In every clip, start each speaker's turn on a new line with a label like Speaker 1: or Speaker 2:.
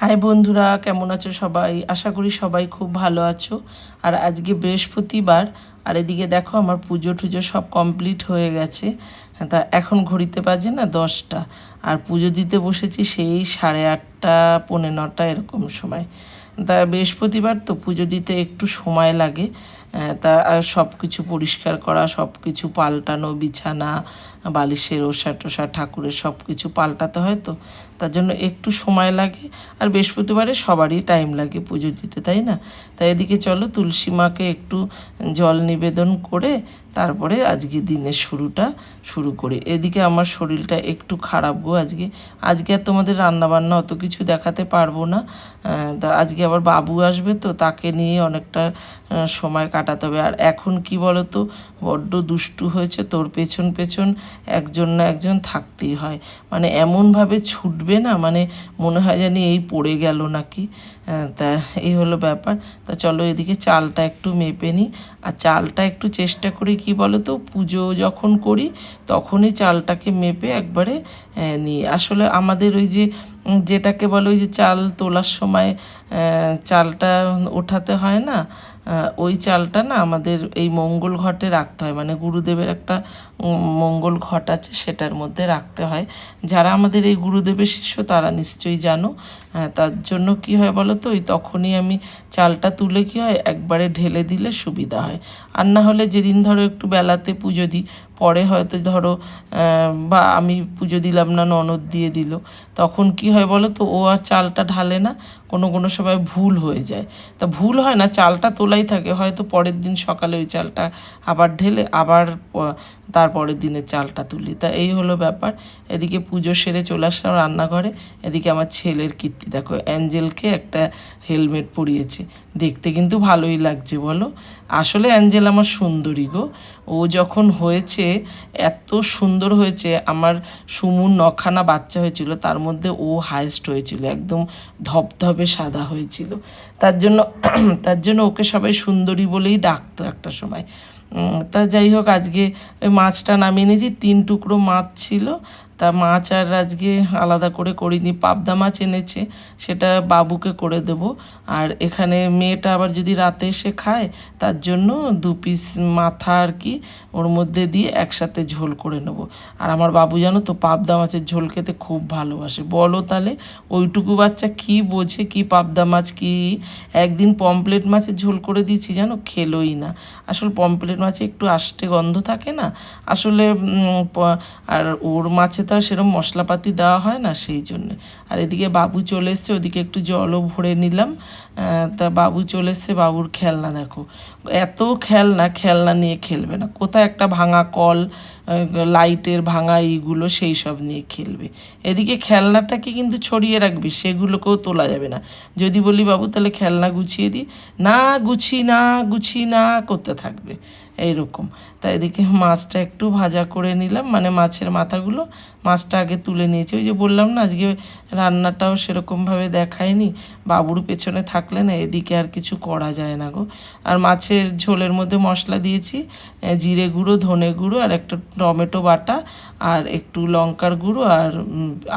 Speaker 1: High বন্ধুরা, কেমন আছো সবাই? আশা করি সবাই খুব ভালো আছো। আর আজকে বৃহস্পতিবার, আর এদিকে দেখো আমার পুজো টুজো সব কমপ্লিট হয়ে গেছে। তা এখন ঘড়িতে বাজে না দশটা। আর পুজো দিতে বসেছি সেই সাড়ে আটটা, পৌনে নটা এরকম সময়। তা বৃহস্পতিবার তো পুজো দিতে একটু সময় লাগে। তা সব কিছু পরিষ্কার করা সব কিছু পাল্টানো, বিছানা, বালিশের ওষা টোষা, ঠাকুরের সব কিছু পাল্টাতে হয় তো, তার জন্য একটু সময় লাগে। আর বৃহস্পতিবারে সবারই টাইম লাগে পুজো দিতে, তাই না? তাই এদিকে চলো, তুলসী মাকে একটু জল নিবেদন করে তারপরে আজকে দিনের শুরুটা শুরু করি। এদিকে আমার শরীরটা একটু খারাপ গো আজকে। আজকে আর তোমাদের রান্নাবান্না অত কিছু দেখাতে পারব না। তা আজকে আবার বাবু আসবে তো তাকে নিয়ে অনেকটা সময় কাটাতে হবে। আর এখন কি বলো তো বড্ড দুষ্টু হয়েছে তোর পেছন পেছন একজন না একজন থাকতেই হয়। মানে এমনভাবে ছুটবে না মানে মনে হয় জানি এই পড়ে গেল নাকি। তা এই হলো ব্যাপার। তা চলো এদিকে চালটা একটু মেপে নিই। আর চালটা একটু চেষ্টা করি, কি বলো তো পুজো যখন করি তখনই চালটাকে মেপে একবারে নিই। আসলে আমাদের ওই যে যেটাকে বলে ওই যে চাল তোলার সময় চালটা ওঠাতে হয় না ওই চালটা না আমাদের এই মঙ্গল ঘটে রাখতে হয়। মানে গুরুদেবের একটা মঙ্গল ঘট আছে সেটার মধ্যে রাখতে হয়। যারা আমাদের এই গুরুদেবের শিষ্য তারা নিশ্চয়ই জানো। তার জন্য কি হয় বলো তো ওই তখনই আমি চালটা তুলে কি হয়, একবারে ঢেলে দিলে সুবিধা হয়। আর না হলে যেদিন ধরো একটু বেলাতে পুজো দিই, পরে হয়তো ধরো বা আমি পুজো দিলাম না, ননদ দিয়ে দিল, তখন কি হয় বলো তো ও আর চালটা ঢালে না, কোনো কোনো সময় ভুল হয়ে যায়। তা ভুল হয় না, চালটা তোলাই থাকে, হয়তো পরের দিন সকালে ওই চালটা আবার ঢেলে আবার তারপরের দিনের চালটা তুলি। তা এই হলো ব্যাপার। এদিকে পুজো সেরে চলে আসলাম রান্নাঘরে। এদিকে আমার ছেলের কীর্তি। দেখো, অ্যাঞ্জেলকে একটা হেলমেট পরিয়েছে। দেখতে কিন্তু ভালোই লাগছে, বলো। আসলে অ্যাঞ্জেল আমার সুন্দরী গো। ও যখন হয়েছে, এত সুন্দর হয়েছে, আমার সুমুর নখানা বাচ্চা হয়েছিল, তার মধ্যে ও হায়েস্ট হয়েছিল, একদম ধপধপে সাদা হয়েছিল। তার জন্য তার জন্য ওকে সবাই সুন্দরী বলেই ডাকতো একটা সময়। তা যাই হোক, আজকে ওই মাছটা নামিয়ে নিয়েছি তিন টুকরো মাছ ছিল। তা মাছ আর আজকে আলাদা করে করিনি, পাবদা মাছ এনেছে, সেটা বাবুকে করে দেব। আর এখানে মেয়েটা আবার যদি রাতে এসে খায়, তার জন্য দু পিস মাথা আর কি ওর মধ্যে দিয়ে একসাথে ঝোল করে নেব। আর আমার বাবু জানো তো, পাবদা মাছের ঝোল খেতে খুব ভালোবাসে। বলো তাহলে, ওইটুকু বাচ্চা কি বোঝে, কি পাবদা মাছ, কি একদিন পমপ্লেট মাছের ঝোল করে দিয়েছি জানো, খেলোই না। আসলে পমপ্লেট মাছে একটু আষ্টে গন্ধ থাকে না, আসলে আর ওর মাছে তো আর সেরকম মশলাপাতি দেওয়া হয় না সেই জন্য। আর এদিকে বাবু চলে এসছে, ওদিকে একটু জলও ভরে নিলাম। তা বাবু চলে এসছে, বাবুর খেলনা দেখো। এত খেলনা খেলনা নিয়ে খেলবে না। কোথায় একটা ভাঙা কল লাইটের ভাঙা এইগুলো সেই সব নিয়ে খেলবে। এদিকে খেলনাটাকে কিন্তু ছড়িয়ে রাখবি, সেগুলোকেও তোলা যাবে না। যদি বলি বাবু, তাহলে খেলনা গুছিয়ে দিই না, গুছি না গুছি না, করতে থাকবে। এইরকম। তাই এদিকে মাছটা একটু ভাজা করে নিলাম মানে মাছের মাথাগুলো মাছটা আগে তুলে নিয়েছি। ওই যে বললাম না, আজকে রান্নাটাও সেরকমভাবে দেখায়নি, বাবুর পেছনে থাকলে না এদিকে আর কিছু করা যায় না গো। আর মাছের ঝোলের মধ্যে মশলা দিয়েছি জিরে গুঁড়ো, ধনে গুঁড়ো আর একটা টমেটো বাটা আর একটু লঙ্কার গুঁড়ো আর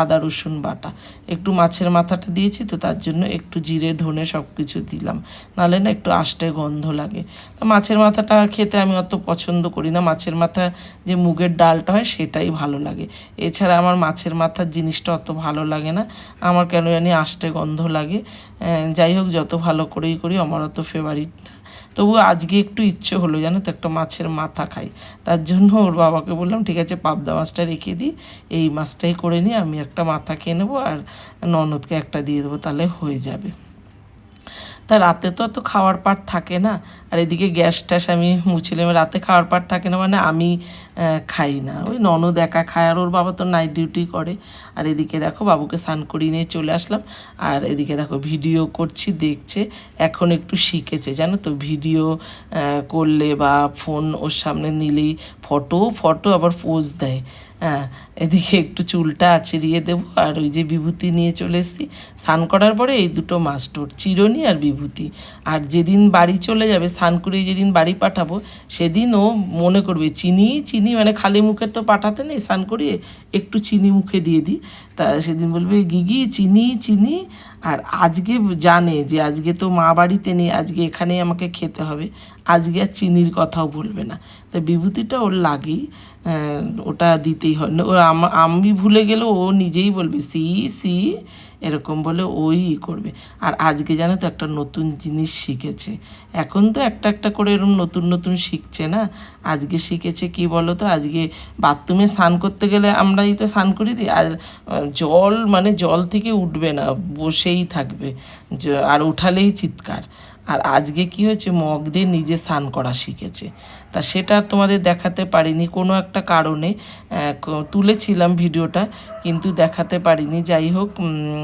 Speaker 1: আদা রসুন বাটা। একটু মাছের মাথাটা দিয়েছি তো তার জন্য একটু জিরে, ধনে সব কিছু দিলাম। নাহলে না একটু আষ্টে গন্ধ লাগে। তো মাছের মাথাটা খেতে আমি অত পছন্দ করি না। মাছের মাথা যে মুগের ডালটা হয় সেটাই ভালো লাগে। এছাড়া আমার মাছের মাথার জিনিসটা অত ভালো লাগে না। আমার কেন জানি আষ্টে গন্ধ লাগে। যাই হোক, যত ভালো করেই করি, আমার অত ফেভারিট তবু আজকে একটু ইচ্ছে হলো, জানো তো, একটা মাছের মাথা খাই। তার জন্য ওর বাবাকে বললাম, ঠিক আছে, পাবদা মাছটা রেখে দিই। এই মাছটাই করে নিই আমি একটা মাথা খেয়ে নেব আর ননদকে একটা দিয়ে দেবো, তাহলে হয়ে যাবে। তা রাতে তো অত খাওয়ার পাট থাকে না। আর এদিকে গ্যাস ট্যাস আমি মুছিলাম রাতে খাওয়ার পাট থাকে না মানে আমি খাই না। ওই ননদ একা খায় আর ওর বাবা তো নাইট ডিউটি করে। আর এদিকে দেখো বাবুকে স্নান করিয়ে নিয়ে চলে আসলাম। আর এদিকে দেখো ভিডিও করছি, দেখছে, এখন একটু শিখেছে। জানো তো ভিডিও করলে বা ফোন ওর সামনে নিলেই ফটো ফটো আবার পোজ দেয়। হ্যাঁ এদিকে একটু চুলটা আছড়িয়ে দেবো আর ওই যে বিভূতি নিয়ে চলে এসেছি। স্নান করার পরে এই দুটো মাস্টর চিরনি আর বিভূতি। আর যেদিন বাড়ি চলে যাবে, স্নান করে যেদিন বাড়ি পাঠাবো, সেদিন ও মনে করবে, চিনি চিনি? মানে খালি মুখে তো পাঠাতে নেই, স্নান করিয়ে একটু চিনি মুখে দিয়ে দিই। তা সেদিন বলবে, গিগি, চিনি চিনি? আর আজকে জানে যে আজকে তো মা বাড়িতে নেই, আজকে এখানেই আমাকে খেতে হবে। আজকে আর চিনির কথাও বলবে না। তা বিভূতিটা ওর লাগেই ওটা দিতেই হয়। আমি ভুলে গেলে ও নিজেই বলবে, সি সি এরকম বলে ওই করবে। আর আজকে জানো তো একটা নতুন জিনিস শিখেছে। এখন তো একটা একটা করে এরকম নতুন নতুন শিখছে না? আজকে শিখেছে কি বলো তো আজকে বাথরুমে স্নান করতে গেলে আমরাই তো স্নান করি দিই আর জল মানে জল থেকে উঠবে না, বসেই থাকবে। আর উঠালেই চিৎকার। আর আজকে কি হয়েছে? মগ দিয়ে নিজে স্নান করা শিখেছে। তা সেটা তোমাদের দেখাতে পারিনি, কোনো একটা কারণে তুলেছিলাম ভিডিওটা, কিন্তু দেখাতে পারিনি। যাই হোক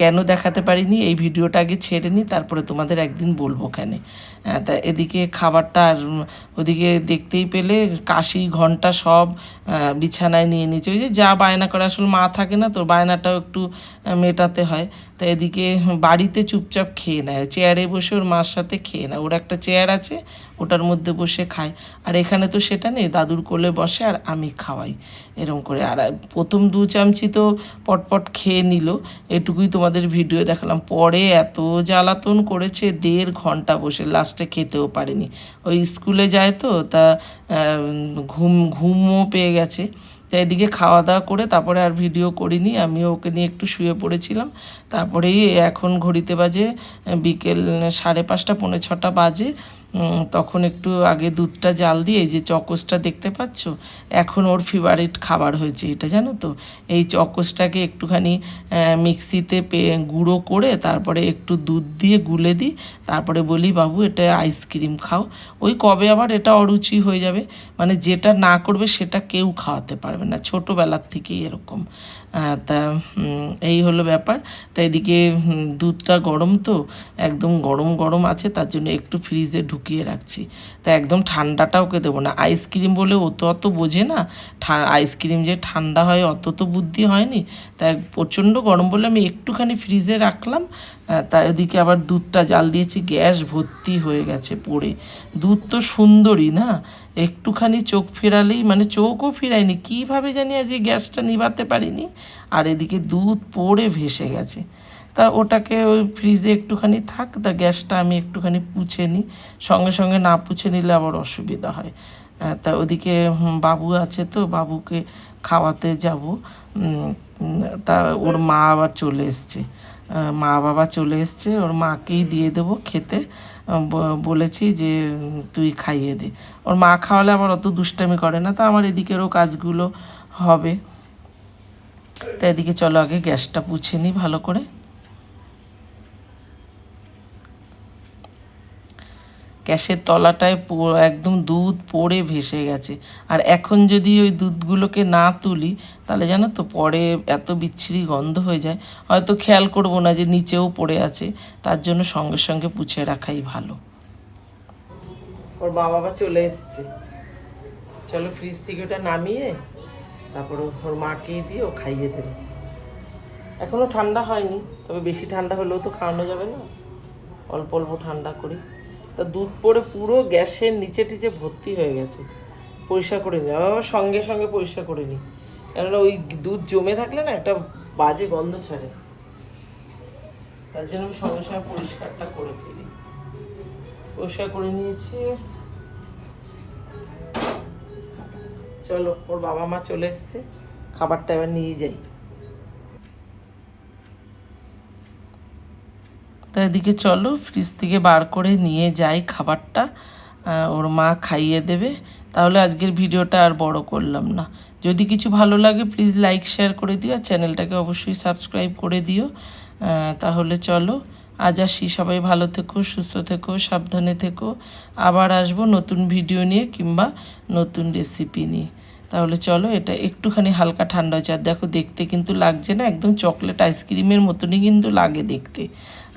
Speaker 1: কেন দেখাতে পারিনি? এই ভিডিওটা আগে ছেড়ে নিই, তারপরে তোমাদের একদিন বলব কেন তা এদিকে খাবারটা আর ওদিকে দেখতেই পেলে কাশি, ঘণ্টা সব বিছানায় নিয়ে নিয়েছে। ওই যে যা বায়না করে, আসলে মা থাকে না, তো বায়নাটাও একটু মেটাতে হয়। তা এদিকে বাড়িতে চুপচাপ খেয়ে নেয়, চেয়ারে বসে ওর মার সাথে খেয়ে নেয়। ওর একটা চেয়ার আছে, ওটার মধ্যে বসে খায়। আর এখানে তো সেটা নেই, দাদুর কোলে বসে আর আমি খাওয়াই এরকম করে। আর প্রথম দু চামচি তো পটপট খেয়ে নিল, এটুকুই তোমাদের ভিডিও দেখালাম। পরে এত জ্বালাতন করেছে, দেড় ঘণ্টা বসে, লাস্টে খেতেও পারেনি। ওই স্কুলে যায় তো, তা ঘুম, ঘুমও পেয়ে গেছে। তাই এদিকে খাওয়া দাওয়া করে তারপরে আর ভিডিও করিনি আমি ওকে নিয়ে একটু শুয়ে পড়েছিলাম। তারপরেই এখন ঘড়িতে বাজে বিকেল সাড়ে পাঁচটা, পৌনে ছটা বাজে। তখন একটু আগে দুধটা জাল দিয়ে যে চকসটা দেখতে পাচ্ছ, এখন ওর ফেভারিট খাবার হয়েছে এটা, জানো তো? এই চকসটাকে একটুখানি মিক্সিতে গুঁড়ো করে তারপরে একটু দুধ দিয়ে গুলে দিই, তারপরে বলি, বাবু, এটা আইসক্রিম খাও। ওই কবে আবার এটা অরুচি হয়ে যাবে? মানে যেটা না করবে সেটা কেউ খাওয়াতে পারবে না, ছোটোবেলার থেকেই এরকম। তা এই হলো ব্যাপার। তা এদিকে দুধটা গরম তো, একদম গরম গরম আছে, তার জন্য একটু ফ্রিজে ঢুকিয়ে রাখছি। তা একদম ঠান্ডাটা ওকে দেবো না। আইসক্রিম বলে ও তো অত বোঝে না। আইসক্রিম যে ঠান্ডা হয়, অত তো বুদ্ধি হয়নি। তাই প্রচণ্ড গরম বলে আমি একটুখানি ফ্রিজে রাখলাম। তা ওদিকে আবার দুধটা জাল দিয়েছি, গ্যাস ভর্তি হয়ে গেছে পড়ে। দুধ তো সুন্দরী না? একটুখানি চোখ ফেরালেই মানে চোখও ফেরায়নি, কীভাবে জানি আজ গ্যাসটা নিভাতে পারিনি। আর এদিকে দুধ পড়ে ভেসে গেছে। তা ওটাকে ওই ফ্রিজে একটুখানি থাক, তা গ্যাসটা আমি একটুখানি পুছে নিই। সঙ্গে সঙ্গে না পুছে নিলে আবার অসুবিধা হয়। তা ওদিকে বাবু আছে তো, বাবুকে খাওয়াতে যাব। তা ওর মা আবার চলে এসছে। মা বাবা চলে এসছে, ওর মাকেই দিয়ে দেবো খেতে। বলেছি যে, তুই খাইয়ে দে। ওর মা খাওয়ালে আবার অত দুষ্টামি করে না, তো আমার এদিকেরও কাজগুলো হবে। তো এদিকে চলো, আগে গ্যাসটা পুছে নিই ভালো করে। গ্যাসের তলাটায় একদম দুধ পড়ে ভেসে গেছে। আর এখন যদি ওই দুধগুলোকে না তুলি, তাহলে জানো তো পরে এত বিচ্ছিরি গন্ধ হয়ে যায়। হয়তো খেয়াল করব না যে নিচেও পড়ে আছে, তার জন্য সঙ্গে সঙ্গে পুছে রাখাই ভালো। ওর মা বাবা চলে এসছে। চলো ফ্রিজ থেকে ওটা নামিয়ে, তারপরে ওর মাকেই দিয়ে ও খাইয়ে দেবে। এখনও ঠান্ডা হয়নি, তবে বেশি ঠান্ডা হলেও তো খাওয়ানো যাবে না। অল্প অল্প ঠান্ডা করি। তা দুধ পড়ে পুরো গ্যাসের নিচে টিচে ভর্তি হয়ে গেছে। পরিষ্কার করে নিই আমার সঙ্গে সঙ্গে পরিষ্কার করে নিই কেননা ওই দুধ জমে থাকলে না একটা বাজে গন্ধ ছাড়ে। তার জন্য আমি সঙ্গে সঙ্গে পরিষ্কারটা করে ফেলি। পরিষ্কার করে নিয়েছি। চলো, ওর বাবা মা চলে এসছে। খাবারটা এবার নিয়ে যাই। তা এদিকে চলো ফ্রিজ থেকে বার করে নিয়ে যাই খাবারটা ওর মা খাইয়ে দেবে। তাহলে আজকের ভিডিওটা আর বড় করলাম না। যদি কিছু ভালো লাগে প্লিজ লাইক শেয়ার করে দিও, আর চ্যানেলটাকে অবশ্যই সাবস্ক্রাইব করে দিও। তাহলে চলো, আজ আসি। সবাই ভালো থেকো, সুস্থ থেকো, সাবধানে থেকো। আবার আসব নতুন ভিডিও নিয়ে কিংবা নতুন রেসিপি নিয়ে। তাহলে চলো, এটা একটুখানি হালকা ঠান্ডা হয়েছে আর দেখো, দেখতে কিন্তু লাগছে না, একদম চকলেট আইসক্রিমের মতনই কিন্তু লাগে দেখতে।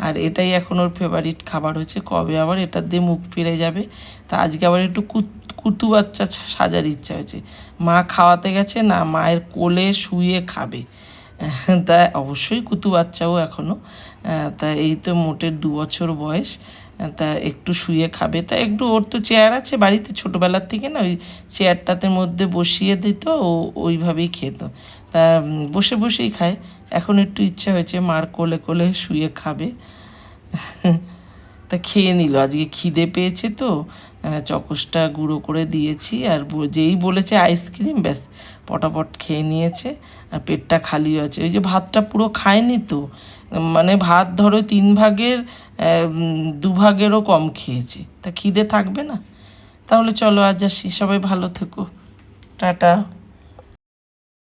Speaker 1: আর এটাই এখন ওর ফেভারিট খাবার হচ্ছে। কবে আবার এটা দিয়ে মুখ ফিরে যাবে? তা আজকে আবার একটু কুত, কুতু বাচ্চা সাজার ইচ্ছা হয়েছে। মা খাওয়াতে গেছে, না, মায়ের কোলে শুয়ে খাবে। তা অবশ্যই কুতু বাচ্চাও এখনও তা এই তো মোটের দু বছর বয়স। তা একটু শুয়ে খাবে। তা একটু ওর তো চেয়ার আছে বাড়িতে ছোটোবেলার থেকে না, ওই চেয়ারটাতে মধ্যে বসিয়ে দিত, ও ওইভাবেই খেত। তা বসে বসেই খায়। এখন একটু ইচ্ছা হয়েছে মার কোলে কোলে শুয়ে খাবে। তা খেয়ে নিল। আজকে খিদে পেয়েছে তো চকসটা গুঁড়ো করে দিয়েছি আর যেই বলেছে আইসক্রিম, ব্যাস, পটাপট খেয়ে নিয়েছে আর পেটটা খালি আছে। ওই যে ভাতটা পুরো খায়নি তো মানে ভাত ধরো তিন ভাগের দুভাগেরও কম খেয়েছে। তা খিদে থাকবে না? তাহলে চলো আজ আসি, সবাই ভালো থেকো। টাটা।